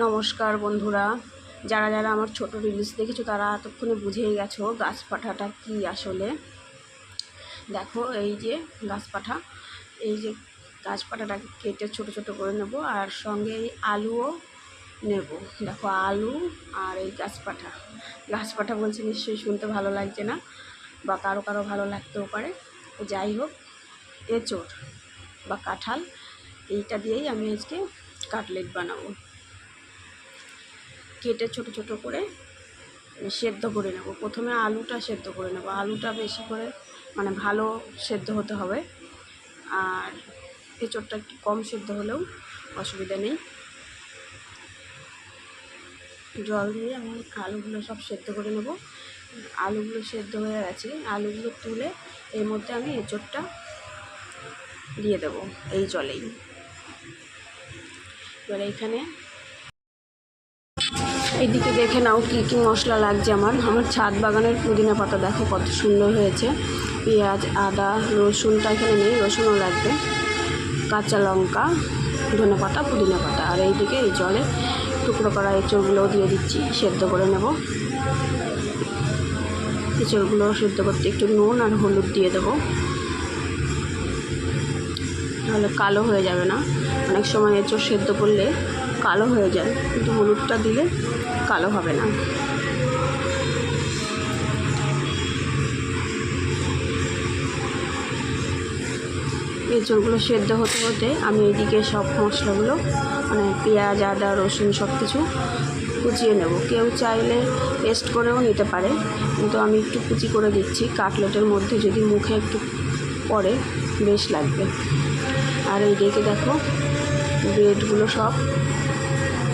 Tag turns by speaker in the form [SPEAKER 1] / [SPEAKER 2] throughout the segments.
[SPEAKER 1] নমস্কার বন্ধুরা। যারা যারা আমার ছোট রিলস দেখেছ, তারা এতক্ষণে বুঝেই গেছো গাছ পাঠাটা কী আসলে। দেখো, এই যে গাছ পাঠা এই যে গাছ পাঠাটাকে কেটে ছোট ছোট করে নেব আর সঙ্গে এই আলুও নেব। দেখো, আলু আর এই গাছ পাঠা গাছ পাঠা বলছে, নিশ্চয়ই শুনতে ভালো লাগছে না বা কারও কারও ভালো লাগতেও পারে। যাই হোক, এঁচোড় বা কাঁঠাল, এইটা দিয়েই আমি আজকে কাটলেট বানাবো। কেটে ছোট ছোট করে সেদ্ধ করে নেব। প্রথমে আলুটা সেদ্ধ করে নেব। আলুটা বেশি করে মানে ভালো সেদ্ধ হতে হবে। আর এঁচোড়টা একটু কম সেদ্ধ হলেও অসুবিধা নেই। জল দিয়ে আমি আলুগুলো সব সেদ্ধ করে নেব। আলুগুলো সেদ্ধ হয়ে গেছে। আলুগুলো তুলে এর মধ্যে আমি এঁচোড়টা দিয়ে দেবো এই জলেই। এবার এইখানে এইদিকে দেখে নাও কী কী মশলা লাগছে আমার। আমার ছাদ বাগানের পুদিনা পাতা দেখো কত সুন্দর হয়েছে। পেঁয়াজ, আদা, রসুনটা এখানে নেই, রসুনও লাগবে। কাঁচা লঙ্কা, ধনে পাতা, পুদিনা পাতা। আর এইদিকে এই জলে টুকরো করা এঁচড়গুলোও দিয়ে দিচ্ছি, সেদ্ধ করে নেব। এঁচড়গুলো সেদ্ধ করতে একটু নুন আর হলুদ দিয়ে দেবো। তাহলে কালো হয়ে যাবে না। অনেক সময় এঁচড় সেদ্ধ করলে কালো হয়ে যায়, কিন্তু হলুদটা দিলে কালো হবে না। এঁচড়গুলো সেদ্ধ হতে হতে আমি এইদিকে সব মশলাগুলো মানে পেঁয়াজ, আদা, রসুন সব কিছু কুচিয়ে নেব। কেউ চাইলে পেস্ট করেও নিতে পারে, কিন্তু আমি একটু কুচি করে দিচ্ছি। কাটলেটের মধ্যে যদি মুখে একটু পড়ে, বেশ লাগবে। আর এইদিকে দেখো ব্রেডগুলো সব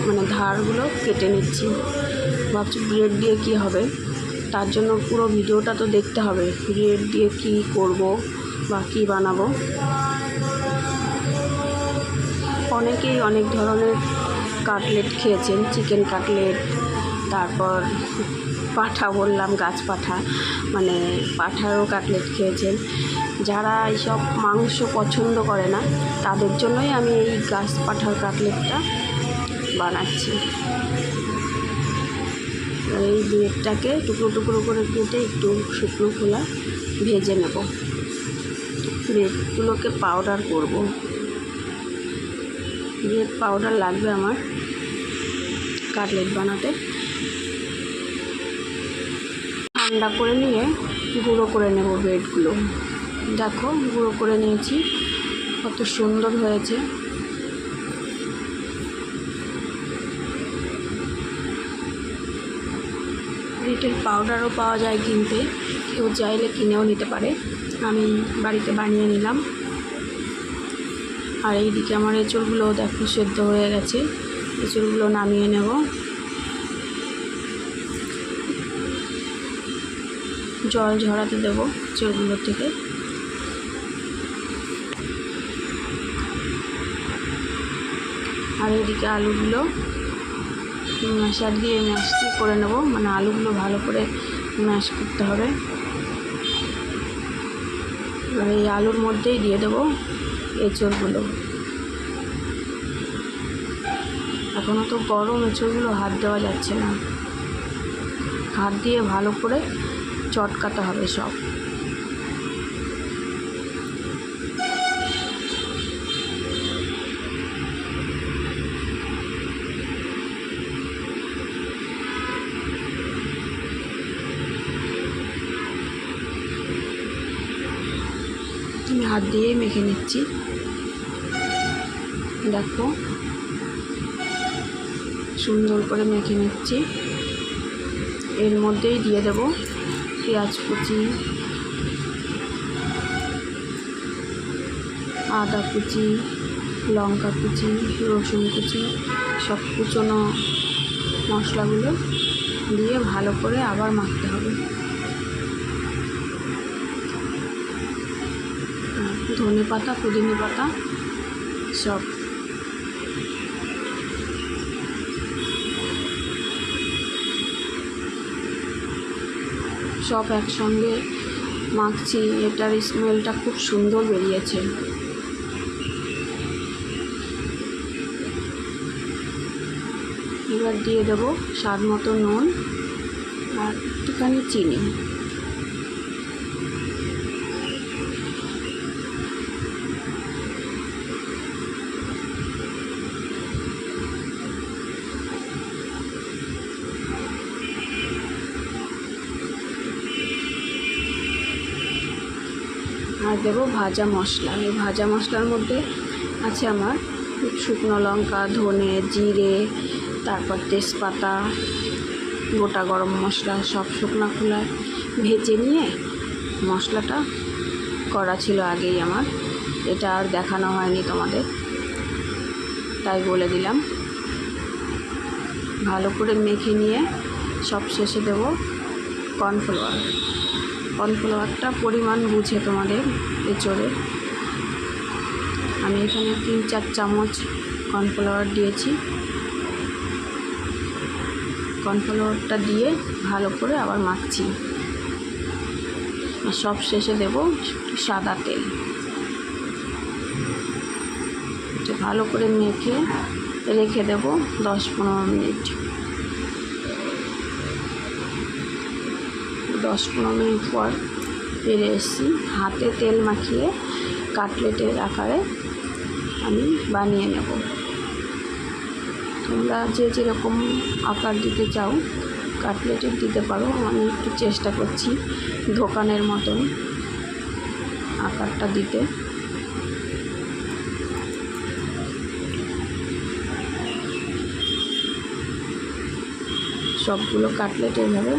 [SPEAKER 1] মানে ধারগুলো কেটে নিচ্ছি। ভাবছি ব্রেড দিয়ে কি হবে? তার জন্য পুরো ভিডিওটা তো দেখতে হবে ব্রেড দিয়ে কি করব বা কী বানাবো। অনেকেই অনেক ধরনের কাটলেট খেয়েছেন চিকেন কাটলেট, তারপর পাঠা বললাম, গাছ পাঠা মানে পাঠারও কাটলেট খেয়েছেন। যারা এইসব মাংস পছন্দ করে না, তাদের জন্যই আমি এই গাছ পাঠার কাটলেটটা বানাচ্ছি। এই ব্রেডটাকে টুকরো টুকরো করে কেটে একটু শুকনো খোলা ভেজে নেব। ব্রেডগুলোকে পাউডার করব। ব্রেড পাউডার লাগবে আমার কাটলেট বানাতে। ঠান্ডা করে নিয়ে গুঁড়ো করে নেব ব্রেডগুলো দেখো, গুঁড়ো করে নিয়েছি। কত সুন্দর হয়েছে। রিটেল পাউডারও পাওয়া যায় কিনতে। কেউ চাইলে কিনেও নিতে পারে। আমি বাড়িতে বানিয়ে নিলাম। আর এইদিকে আমার এঁচড়গুলো দেখো সেদ্ধ হয়ে গেছে। এঁচড়গুলো নামিয়ে নেব। জল ঝরাতে দেবো এঁচড়গুলো থেকে। আর এদিকে আলুগুলো ম্যাশার দিয়ে ম্যাশ দিয়ে করে নেব। মানে আলুগুলো ভালো করে ম্যাশ করতে হবে। এবার এই আলুর মধ্যেই দিয়ে দেবো এঁচড়গুলো। এখনও তো গরম, এঁচড়গুলো হাত দেওয়া যাচ্ছে না। হাত দিয়ে ভালো করে চটকাতে হবে সব। হাত দিয়েই মেখে নিচ্ছি। দেখো। সুন্দর করে মেখে নিচ্ছি। এর মধ্যেই দিয়ে দেব পেঁয়াজ কুচি, আদা কুচি, লঙ্কা কুচি, রসুন কুচি, সব কুচনো মশলাগুলো দিয়ে ভালো করে আবার মাখতে হবে। ধনে পাতা, পুদিনা পাতা, সব। সব একসঙ্গে মাখছি, এটার স্মেলটা খুব সুন্দর বেরিয়েছে। এবার দিয়ে দেবো স্বাদ মতো নুন আর একটুখানি চিনি। আর দেবো ভাজা মশলা। এই ভাজা মশলার মধ্যে আছে আমার শুকনো লঙ্কা, ধনে, জিরে, তারপর তেজপাতা, গোটা গরম মশলা সব শুকনো খোলা ভেজে নিয়ে মশলাটা করা ছিল আগেই আমার। এটা আর দেখানো হয়নি তোমাদের। তাই বলে দিলাম। ভালো করে মেখে নিয়ে সব শেষে দেবো কর্নফ্লাওয়ার। কর্নফ্লাওয়ারটা পরিমাণ বুঝে তোমাদের এচড়ে আমি এখানে তিন চার চামচ কর্নফ্লাওয়ার দিয়েছি। কর্নফ্লাওয়ারটা দিয়ে ভালো করে আবার মাখছি। আর সব শেষে দেব সাদা তেল। ভালো করে মেখে রেখে দেব দশ পনেরো মিনিট। দশ পনেরো মিনিট পর ফিরে এসেছি। হাতে তেল মাখিয়ে কাটলেটের আকারে আমি বানিয়ে নেব। তোমরা যে যেরকম আকার দিতে চাও কাটলেটের দিতে পারো। আমি একটু চেষ্টা করছি দোকানের মতন আকারটা দিতে। সবগুলো কাটলেট এইভাবে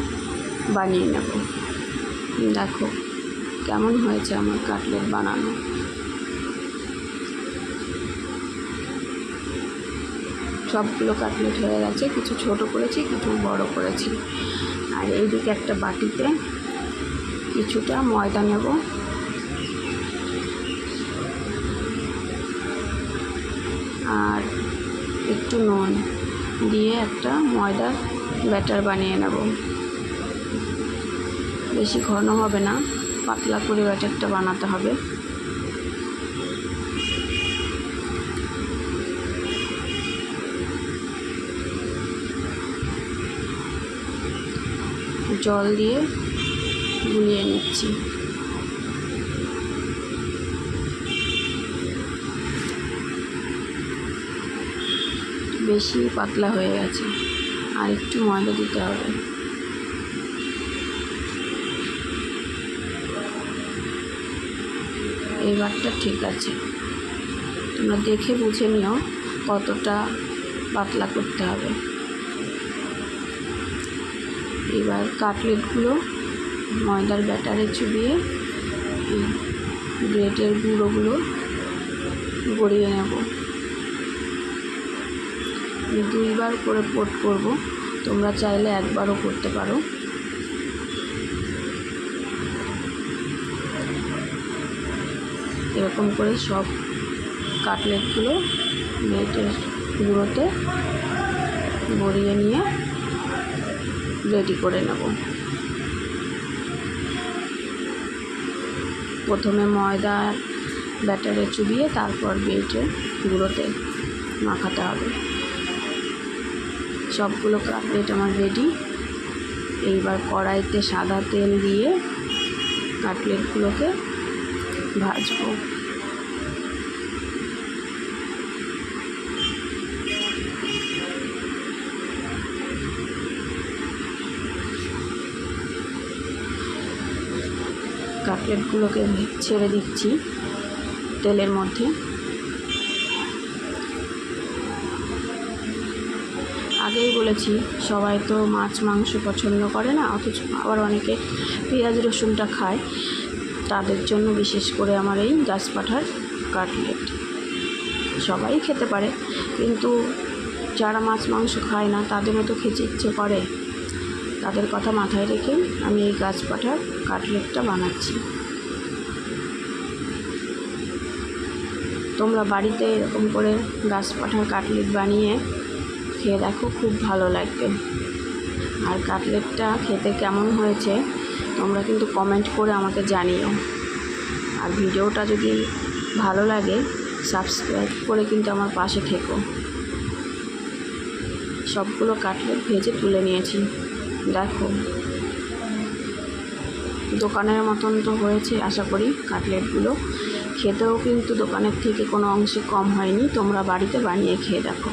[SPEAKER 1] বানিয়ে নেব। দেখো, কেমন হয়েছে আমার কাটলেট বানানো। সবগুলো কাটলেট হয়ে গেছে, কিছু ছোট করেছি, কিছু বড় করেছি। আর এইদিকে একটা বাটিতে কিছুটা ময়দা নেব। আর একটু নুন দিয়ে একটা ময়দার ব্যাটার বানিয়ে নেব। বেশি ঘন হবে না, পাতলা করে ব্যাটারটা বানাতে হবে। জল দিয়ে গুলিয়ে নিচ্ছি। বেশি পাতলা হয়ে গেছে আর একটু ময়দা দিতে হবে। এইবারটা ঠিক আছে। তোমরা দেখে বুঝে নিও কতটা পাতলা করতে হবে। এবার কাটলেটগুলো ময়দার ব্যাটারে চুবিয়ে এই ব্রেডের গুঁড়োগুলো গড়িয়ে নেব। দুইবার করে পোট করব। তোমরা চাইলে একবারও করতে পারো। এরকম করে সব কাটলেটগুলো ব্রেডের গুঁড়োতে গড়িয়ে নিয়ে রেডি করে নেব। প্রথমে ময়দা ব্যাটারে চুবিয়ে তারপর বেটে গুঁড়োতে মাখাতে হবে। সবগুলো কাটলেট আমার রেডি। এইবার কড়াইতে সাদা তেল দিয়ে কাটলেটগুলোকে ভাজবো কাটলেটগুলোকে ছেড়ে দিচ্ছি তেলের মধ্যে। আগেই বলেছি, সবাই তো মাছ, মাংস পছন্দ করে না, অথচ আবার অনেকে পেঁয়াজ, রসুনটা খায়। তাদের জন্য বিশেষ করে আমার এই গাছপাঠার কাটলেট। সবাই খেতে পারে, কিন্তু যারা মাছ, মাংস খায় না তাদেরও তো খেতে ইচ্ছে করে। তাদের কথা মাথায় রেখে আমি এই গাছপাঠার কাটলেটটা বানাচ্ছি। তোমরা বাড়িতে এরকম করে গাছপাঠার কাটলেট বানিয়ে খেয়ে দেখো, খুব ভালো লাগবে। আর কাটলেটটা খেতে কেমন হয়েছে তোমরা কিন্তু কমেন্ট করে আমাকে জানিও। আর ভিডিওটা যদি ভালো লাগে সাবস্ক্রাইব করে কিন্তু আমার পাশে থেকো। সবগুলো কাটলেট ভেজে তুলে নিয়েছি। দেখো। দোকানের মতন তো হয়েছে, আশা করি কাটলেটগুলো। খেতেও কিন্তু দোকানের থেকে কোনো অংশে কম হয়নি। তোমরা বাড়িতে বানিয়ে খেয়ে দেখো।